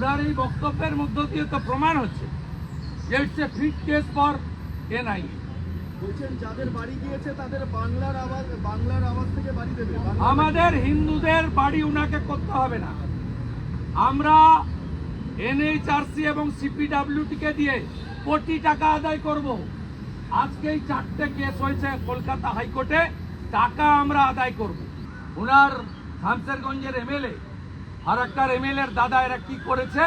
ওনার এই বক্তব্যের মধ্য দিয়ে তো প্রমাণ হচ্ছে যে it's a fit case for NIA বলছেন যাদের বাড়ি গিয়েছে তাদের বাংলার আওয়াজ বাংলার আওয়াজ থেকে বাড়ি দেবে আমাদের হিন্দুদের বাড়ি উনাকে করতে হবে না। আমরা এনএইচআরসি এবং সিপিডাব্লিউটিকে দিয়ে কোটি টাকা আদায় করব। আজকে এই চারটে কেস হয়েছে কলকাতা হাইকোর্টে টাকা আমরা আদায় করব। ওনার শামসেরগঞ্জের এমএলএ আর একটা এর দাদা এরা কি করেছে?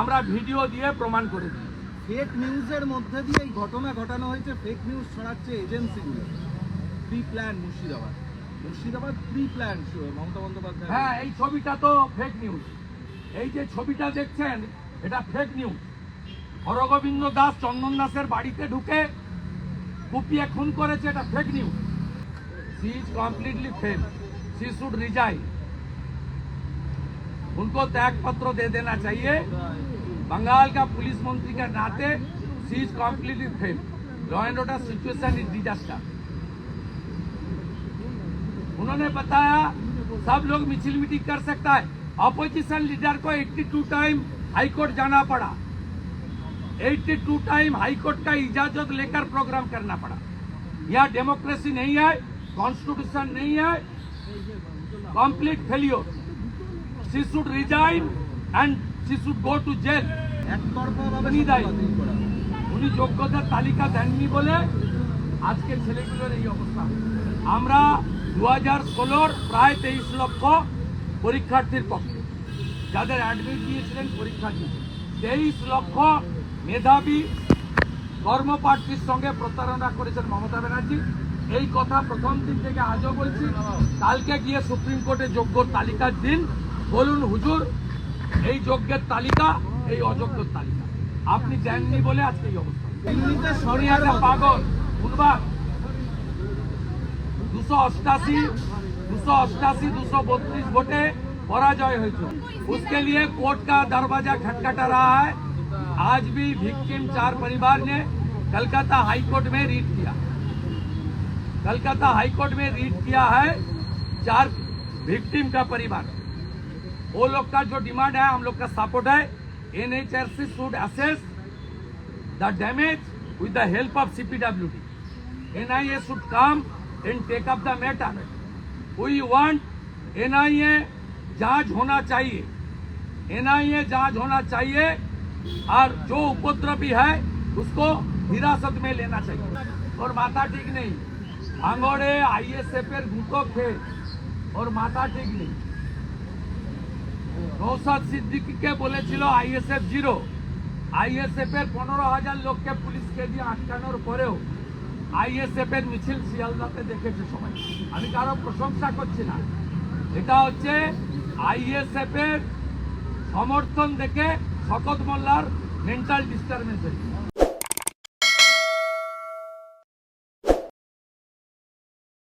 আমরা ভিডিও দিয়ে প্রমাণ করে দিই। ফেক নিউজের মধ্যে দিয়ে এই ঘটনা ঘটানো হয়েছে। ফেক নিউজ ছড়াচ্ছে এজেন্সিগুলো pre plan Murshidabad. Murshidabad pre plan Mamata Bandyopadhyay হ্যাঁ এই ছবিটা তো ফেক নিউজ এই যে ছবিটা দেখছেন এটা ফেক নিউজ হরগোবিন্দ দাস চন্দন দাসের বাড়িতে ঢুকে কুপিয়ে খুন করেছে এটা fake news she is completely fail she should resign उनको त्याग पत्र दे देना चाहिए। बंगाल का पुलिस मंत्री के नाते she is completely fail law and order situation is disaster उन्होंने बताया, सब लोग मिचिल मीटिंग कर सकता है। अपोजिशन लीडर को 82 टाइम हाईकोर्ट जाना पड़ा। 82 टाइम हाईकोर्ट का इजाज़त लेकर प्रोग्राम करना पड़ा। यह डेमोक्रेसी नहीं है कॉन्स्टिट्यूशन नहीं है। Complete failure she should resign and she should go to jail. উনি দায়ী। উনি যোগ্যতার তালিকা দেননি বলে আজকে ছেলেগুলোর এই অবস্থা। আমরা দু হাজার ষোলোর প্রায় তেইশ লক্ষ পরীক্ষার্থীর পক্ষে যাদের অ্যাডমিট দিয়েছিলেন পরীক্ষার্থী তেইশ লক্ষ মেধাবী কর্মপ্রার্থীর সঙ্গে প্রতারণা করেছেন মমতা ব্যানার্জি। এই কথা প্রথম দিন থেকে আজও বলছি। কালকে গিয়ে সুপ্রিম কোর্টে যোগ্য তালিকার দিন। বলুন হুজুর এই যোগ্যের তালিকা এই অযোগ্যর তালিকা আপনি দেননি বলে আজকে এই অবস্থা দিল্লিতে সোনিয়াতে পাগল শুনবা দুশো অষ্টাশি দুশো অষ্টাশি দুশো बत्तीस ভোটে पराजय হয়েছে उसके लिए कोर्ट का दरवाजा खटखटा रहा है आज भी विक्टिम चार परिवार ने कलकत्ता हाई कोर्ट में रीट किया कलकत्ता हाई कोर्ट में रीट किया है चार विक्टिम का परिवार वो लोग का जो डिमांड है, हम लोग का सपोर्ट है। N H R C should assess the damage with the help of C P W D N I A should come and take up the matter we want N I A जाँच होना चाहिए। N I A जाँच होना चाहिए और जो उपद्रवी है, उसको हिरासत में लेना चाहिए। और माता ठीक नहीं। भांगोड़े आई एस एफ़ एर गुटों थे। और माता ठीक नहीं। নৌসাদ সিদ্দিকিকে বলেছিল আইএসএফ জিরো। আইএসএফ এর পনেরো হাজার লোককে পুলিশকে দিয়ে আটকানোর পরেও আইএসএফ এর মিছিল শিয়ালদাতে দেখেছে সবাই। আমি কারও প্রশংসা করছি না। এটা হচ্ছে আইএসএফ এর সমর্থন দেখে শকত মোল্লার মেন্টাল ডিস্টারবেন্স